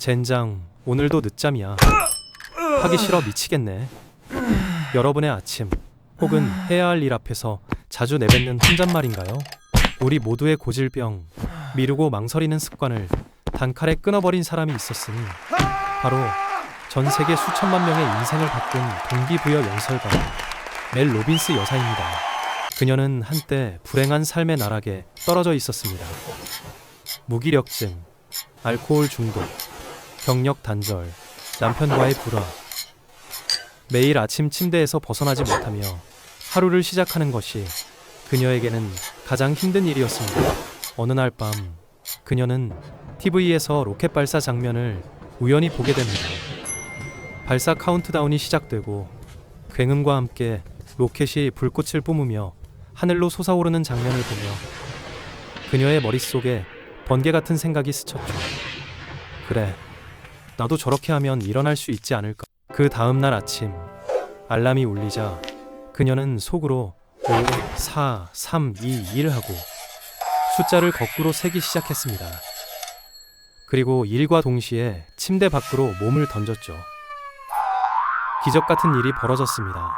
젠장, 오늘도 늦잠이야. 하기 싫어 미치겠네. 여러분의 아침 혹은 해야 할 일 앞에서 자주 내뱉는 혼잣말인가요? 우리 모두의 고질병, 미루고 망설이는 습관을 단칼에 끊어버린 사람이 있었으니 바로 전 세계 수천만 명의 인생을 바꾼 동기부여 연설가 멜 로빈스 여사입니다. 그녀는 한때 불행한 삶의 나락에 떨어져 있었습니다. 무기력증, 알코올 중독, 경력 단절, 남편과의 불화. 매일 아침 침대에서 벗어나지 못하며 하루를 시작하는 것이 그녀에게는 가장 힘든 일이었습니다. 어느 날 밤, 그녀는 TV에서 로켓 발사 장면을 우연히 보게 됩니다. 발사 카운트다운이 시작되고 굉음과 함께 로켓이 불꽃을 뿜으며 하늘로 솟아오르는 장면을 보며 그녀의 머릿속에 번개 같은 생각이 스쳤죠. 그래, 나도 저렇게 하면 일어날 수 있지 않을까. 그 다음 날 아침 알람이 울리자 그녀는 속으로 5, 4, 3, 2, 1 하고 숫자를 거꾸로 세기 시작했습니다. 그리고 일과 동시에 침대 밖으로 몸을 던졌죠. 기적 같은 일이 벌어졌습니다.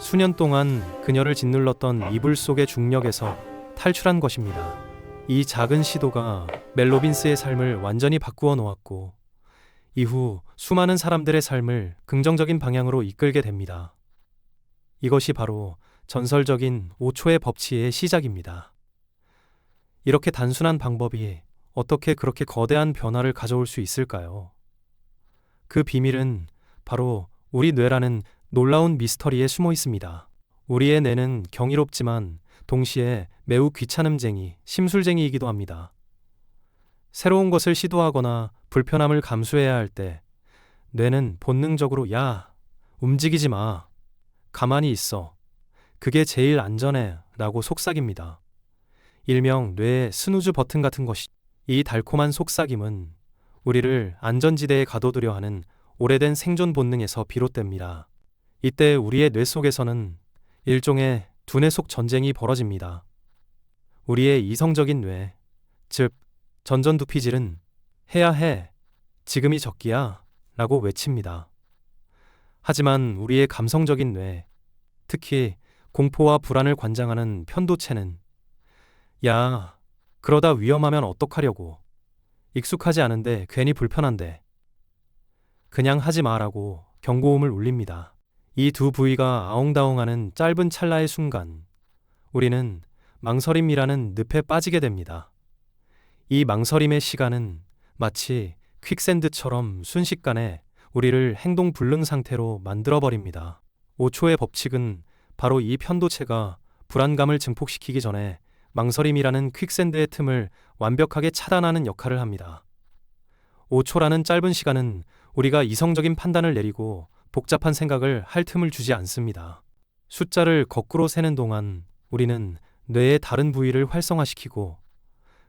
수년 동안 그녀를 짓눌렀던 이불 속의 중력에서 탈출한 것입니다. 이 작은 시도가 멜로빈스의 삶을 완전히 바꾸어 놓았고 이후 수많은 사람들의 삶을 긍정적인 방향으로 이끌게 됩니다. 이것이 바로 전설적인 5초의 법칙의 시작입니다. 이렇게 단순한 방법이 어떻게 그렇게 거대한 변화를 가져올 수 있을까요? 그 비밀은 바로 우리 뇌라는 놀라운 미스터리에 숨어 있습니다. 우리의 뇌는 경이롭지만 동시에 매우 귀찮음쟁이, 심술쟁이이기도 합니다. 새로운 것을 시도하거나 불편함을 감수해야 할 때 뇌는 본능적으로 야, 움직이지 마. 가만히 있어. 그게 제일 안전해. 라고 속삭입니다. 일명 뇌의 스누즈 버튼 같은 것이 이 달콤한 속삭임은 우리를 안전지대에 가둬두려 하는 오래된 생존 본능에서 비롯됩니다. 이때 우리의 뇌 속에서는 일종의 두뇌 속 전쟁이 벌어집니다. 우리의 이성적인 뇌, 즉 전전두피질은 해야 해. 지금이 적기야. 라고 외칩니다. 하지만 우리의 감성적인 뇌, 특히 공포와 불안을 관장하는 편도체는 야, 그러다 위험하면 어떡하려고. 익숙하지 않은데 괜히 불편한데. 그냥 하지 마라고 경고음을 울립니다. 이 두 부위가 아웅다웅하는 짧은 찰나의 순간, 우리는 망설임이라는 늪에 빠지게 됩니다. 이 망설임의 시간은 마치 퀵샌드처럼 순식간에 우리를 행동 불능 상태로 만들어버립니다. 5초의 법칙은 바로 이 편도체가 불안감을 증폭시키기 전에 망설임이라는 퀵샌드의 틈을 완벽하게 차단하는 역할을 합니다. 5초라는 짧은 시간은 우리가 이성적인 판단을 내리고 복잡한 생각을 할 틈을 주지 않습니다. 숫자를 거꾸로 세는 동안 우리는 뇌의 다른 부위를 활성화시키고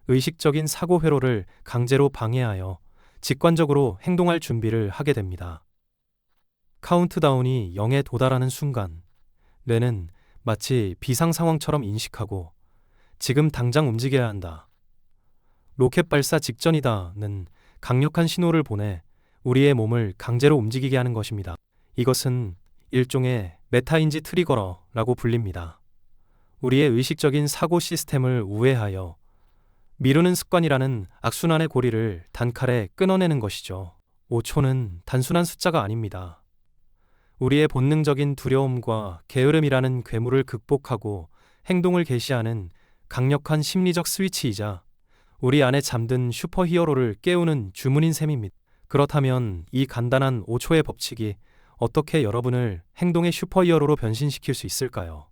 의식적인 사고 회로를 강제로 방해하여 직관적으로 행동할 준비를 하게 됩니다. 카운트다운이 0에 도달하는 순간 뇌는 마치 비상 상황처럼 인식하고 지금 당장 움직여야 한다. 로켓 발사 직전이다는 강력한 신호를 보내 우리의 몸을 강제로 움직이게 하는 것입니다. 이것은 일종의 메타인지 트리거러라고 불립니다. 우리의 의식적인 사고 시스템을 우회하여 미루는 습관이라는 악순환의 고리를 단칼에 끊어내는 것이죠. 5초는 단순한 숫자가 아닙니다. 우리의 본능적인 두려움과 게으름이라는 괴물을 극복하고 행동을 개시하는 강력한 심리적 스위치이자 우리 안에 잠든 슈퍼히어로를 깨우는 주문인 셈입니다. 그렇다면 이 간단한 5초의 법칙이 어떻게 여러분을 행동의 슈퍼히어로로 변신시킬 수 있을까요?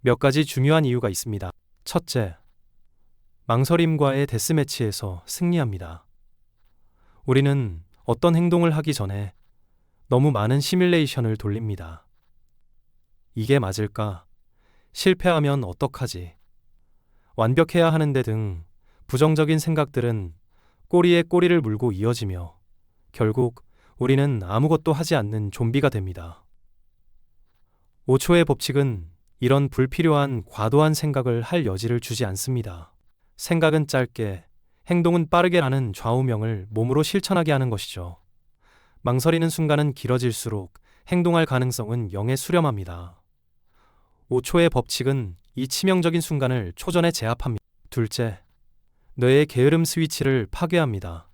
몇 가지 중요한 이유가 있습니다. 첫째, 망설임과의 데스매치에서 승리합니다. 우리는 어떤 행동을 하기 전에 너무 많은 시뮬레이션을 돌립니다. 이게 맞을까? 실패하면 어떡하지? 완벽해야 하는데 등 부정적인 생각들은 꼬리에 꼬리를 물고 이어지며 결국 우리는 아무것도 하지 않는 좀비가 됩니다. 5초의 법칙은 이런 불필요한 과도한 생각을 할 여지를 주지 않습니다. 생각은 짧게, 행동은 빠르게 라는 좌우명을 몸으로 실천하게 하는 것이죠. 망설이는 순간은 길어질수록 행동할 가능성은 영에 수렴합니다. 5초의 법칙은 이 치명적인 순간을 초전에 제압합니다. 둘째, 뇌의 게으름 스위치를 파괴합니다.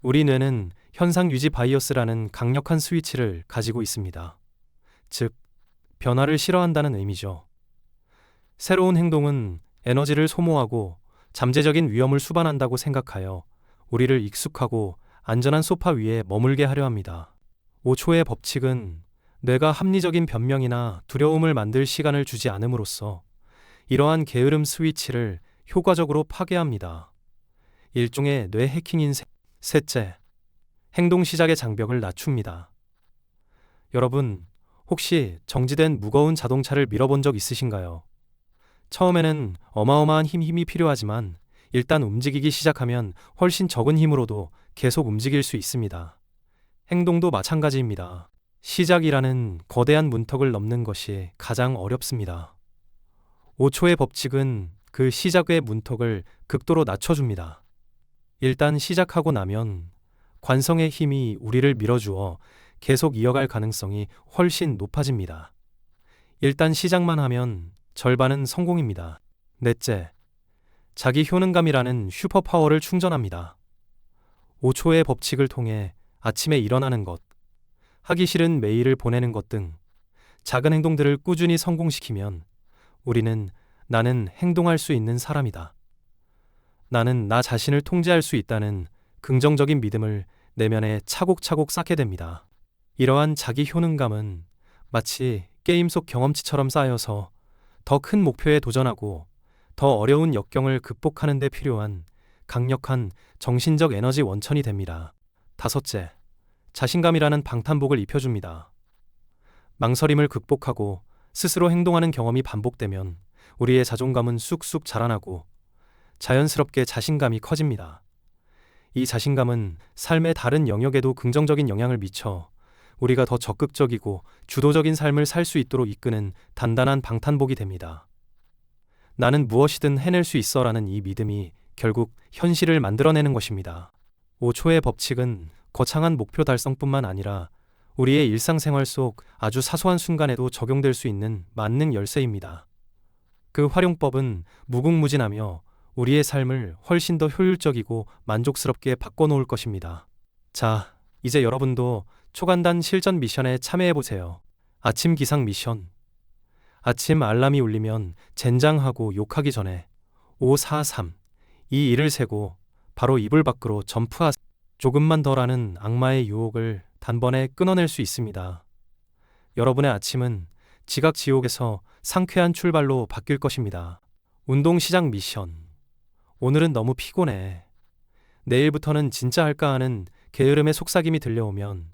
우리 뇌는 현상 유지 바이어스라는 강력한 스위치를 가지고 있습니다. 즉, 변화를 싫어한다는 의미죠. 새로운 행동은 에너지를 소모하고 잠재적인 위험을 수반한다고 생각하여 우리를 익숙하고 안전한 소파 위에 머물게 하려 합니다. 5초의 법칙은 뇌가 합리적인 변명이나 두려움을 만들 시간을 주지 않음으로써 이러한 게으름 스위치를 효과적으로 파괴합니다. 일종의 뇌 해킹인 세- 셋째, 행동 시작의 장벽을 낮춥니다. 여러분, 혹시 정지된 무거운 자동차를 밀어본 적 있으신가요? 처음에는 어마어마한 힘, 힘이 필요하지만 일단 움직이기 시작하면 훨씬 적은 힘으로도 계속 움직일 수 있습니다. 행동도 마찬가지입니다. 시작이라는 거대한 문턱을 넘는 것이 가장 어렵습니다. 5초의 법칙은 그 시작의 문턱을 극도로 낮춰줍니다. 일단 시작하고 나면 관성의 힘이 우리를 밀어주어 계속 이어갈 가능성이 훨씬 높아집니다. 일단 시작만 하면 절반은 성공입니다. 넷째, 자기 효능감이라는 슈퍼파워를 충전합니다. 5초의 법칙을 통해 아침에 일어나는 것, 하기 싫은 메일을 보내는 것 등 작은 행동들을 꾸준히 성공시키면 우리는 나는 행동할 수 있는 사람이다. 나는 나 자신을 통제할 수 있다는 긍정적인 믿음을 내면에 차곡차곡 쌓게 됩니다. 이러한 자기 효능감은 마치 게임 속 경험치처럼 쌓여서 더 큰 목표에 도전하고 더 어려운 역경을 극복하는 데 필요한 강력한 정신적 에너지 원천이 됩니다. 다섯째, 자신감이라는 방탄복을 입혀줍니다. 망설임을 극복하고 스스로 행동하는 경험이 반복되면 우리의 자존감은 쑥쑥 자라나고 자연스럽게 자신감이 커집니다. 이 자신감은 삶의 다른 영역에도 긍정적인 영향을 미쳐 우리가 더 적극적이고 주도적인 삶을 살 수 있도록 이끄는 단단한 방탄복이 됩니다. 나는 무엇이든 해낼 수 있어라는 이 믿음이 결국 현실을 만들어내는 것입니다. 5초의 법칙은 거창한 목표 달성뿐만 아니라 우리의 일상생활 속 아주 사소한 순간에도 적용될 수 있는 만능 열쇠입니다. 그 활용법은 무궁무진하며 우리의 삶을 훨씬 더 효율적이고 만족스럽게 바꿔놓을 것입니다. 자, 이제 여러분도 초간단 실전 미션에 참여해보세요. 아침 기상 미션. 아침 알람이 울리면 젠장하고 욕하기 전에 5, 4, 3, 이 일을 세고 바로 이불 밖으로 점프하세요. 조금만 더라는 악마의 유혹을 단번에 끊어낼 수 있습니다. 여러분의 아침은 지각 지옥에서 상쾌한 출발로 바뀔 것입니다. 운동 시작 미션. 오늘은 너무 피곤해. 내일부터는 진짜 할까 하는 게으름의 속삭임이 들려오면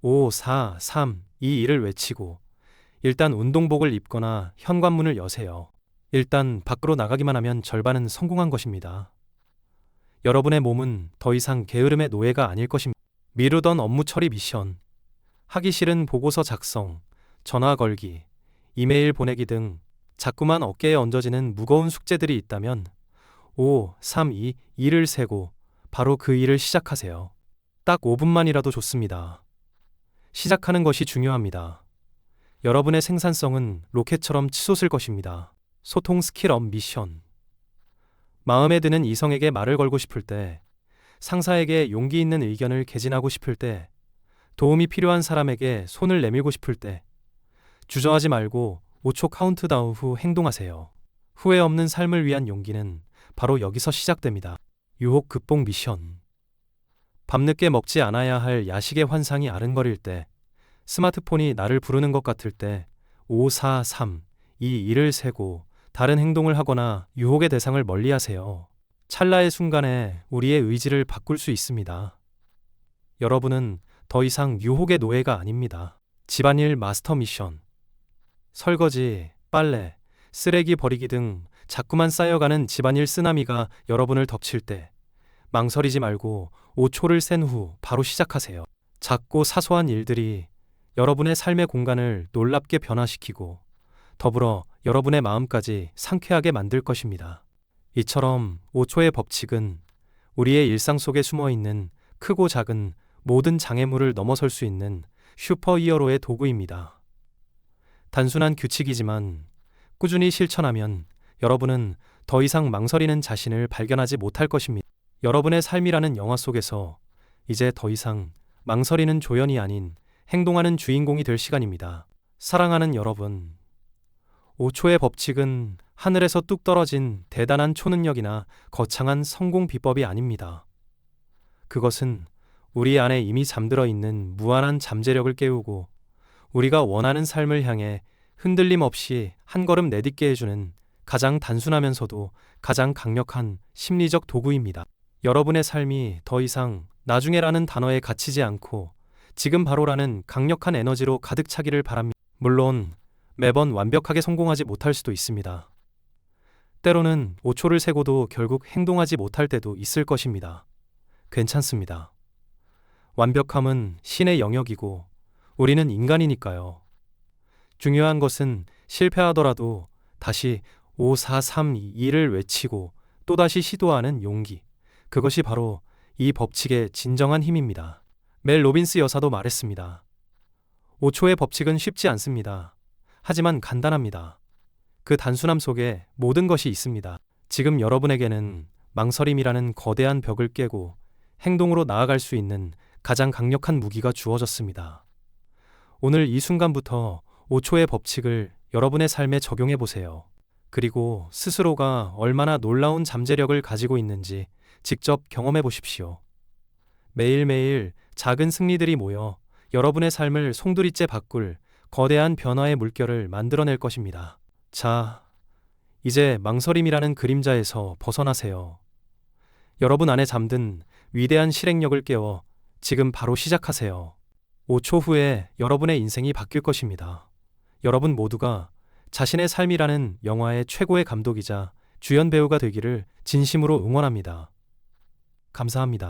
5, 4, 3, 2, 1을 외치고 일단 운동복을 입거나 현관문을 여세요. 일단 밖으로 나가기만 하면 절반은 성공한 것입니다. 여러분의 몸은 더 이상 게으름의 노예가 아닐 것입니다. 미루던 업무 처리 미션, 하기 싫은 보고서 작성, 전화 걸기, 이메일 보내기 등 자꾸만 어깨에 얹어지는 무거운 숙제들이 있다면 5, 3, 2, 2를 세고 바로 그 일을 시작하세요. 딱 5분만이라도 좋습니다. 시작하는 것이 중요합니다. 여러분의 생산성은 로켓처럼 치솟을 것입니다. 소통 스킬업 미션. 마음에 드는 이성에게 말을 걸고 싶을 때, 상사에게 용기 있는 의견을 개진하고 싶을 때, 도움이 필요한 사람에게 손을 내밀고 싶을 때, 주저하지 말고 5초 카운트다운 후 행동하세요. 후회 없는 삶을 위한 용기는 바로 여기서 시작됩니다. 유혹 극복 미션. 밤늦게 먹지 않아야 할 야식의 환상이 아른거릴 때, 스마트폰이 나를 부르는 것 같을 때, 5, 4, 3, 2, 1을 세고 다른 행동을 하거나 유혹의 대상을 멀리 하세요. 찰나의 순간에 우리의 의지를 바꿀 수 있습니다. 여러분은 더 이상 유혹의 노예가 아닙니다. 집안일 마스터 미션. 설거지, 빨래, 쓰레기 버리기 등 자꾸만 쌓여가는 집안일 쓰나미가 여러분을 덮칠 때 망설이지 말고 5초를 센 후 바로 시작하세요. 작고 사소한 일들이 여러분의 삶의 공간을 놀랍게 변화시키고 더불어 여러분의 마음까지 상쾌하게 만들 것입니다. 이처럼 5초의 법칙은 우리의 일상 속에 숨어 있는 크고 작은 모든 장애물을 넘어설 수 있는 슈퍼 히어로의 도구입니다. 단순한 규칙이지만 꾸준히 실천하면 여러분은 더 이상 망설이는 자신을 발견하지 못할 것입니다. 여러분의 삶이라는 영화 속에서 이제 더 이상 망설이는 조연이 아닌 행동하는 주인공이 될 시간입니다. 사랑하는 여러분, 5초의 법칙은 하늘에서 뚝 떨어진 대단한 초능력이나 거창한 성공 비법이 아닙니다. 그것은 우리 안에 이미 잠들어 있는 무한한 잠재력을 깨우고 우리가 원하는 삶을 향해 흔들림 없이 한 걸음 내딛게 해주는 가장 단순하면서도 가장 강력한 심리적 도구입니다. 여러분의 삶이 더 이상 나중에라는 단어에 갇히지 않고 지금 바로라는 강력한 에너지로 가득 차기를 바랍니다. 물론 매번 완벽하게 성공하지 못할 수도 있습니다. 때로는 5초를 세고도 결국 행동하지 못할 때도 있을 것입니다. 괜찮습니다. 완벽함은 신의 영역이고 우리는 인간이니까요. 중요한 것은 실패하더라도 다시 5, 4, 3, 2를 외치고 또다시 시도하는 용기. 그것이 바로 이 법칙의 진정한 힘입니다. 멜 로빈스 여사도 말했습니다. 5초의 법칙은 쉽지 않습니다. 하지만 간단합니다. 그 단순함 속에 모든 것이 있습니다. 지금 여러분에게는 망설임이라는 거대한 벽을 깨고 행동으로 나아갈 수 있는 가장 강력한 무기가 주어졌습니다. 오늘 이 순간부터 5초의 법칙을 여러분의 삶에 적용해 보세요. 그리고 스스로가 얼마나 놀라운 잠재력을 가지고 있는지 직접 경험해 보십시오. 매일매일 작은 승리들이 모여 여러분의 삶을 송두리째 바꿀 거대한 변화의 물결을 만들어낼 것입니다. 자, 이제 망설임이라는 그림자에서 벗어나세요. 여러분 안에 잠든 위대한 실행력을 깨워 지금 바로 시작하세요. 5초 후에 여러분의 인생이 바뀔 것입니다. 여러분 모두가 자신의 삶이라는 영화의 최고의 감독이자 주연 배우가 되기를 진심으로 응원합니다. 감사합니다.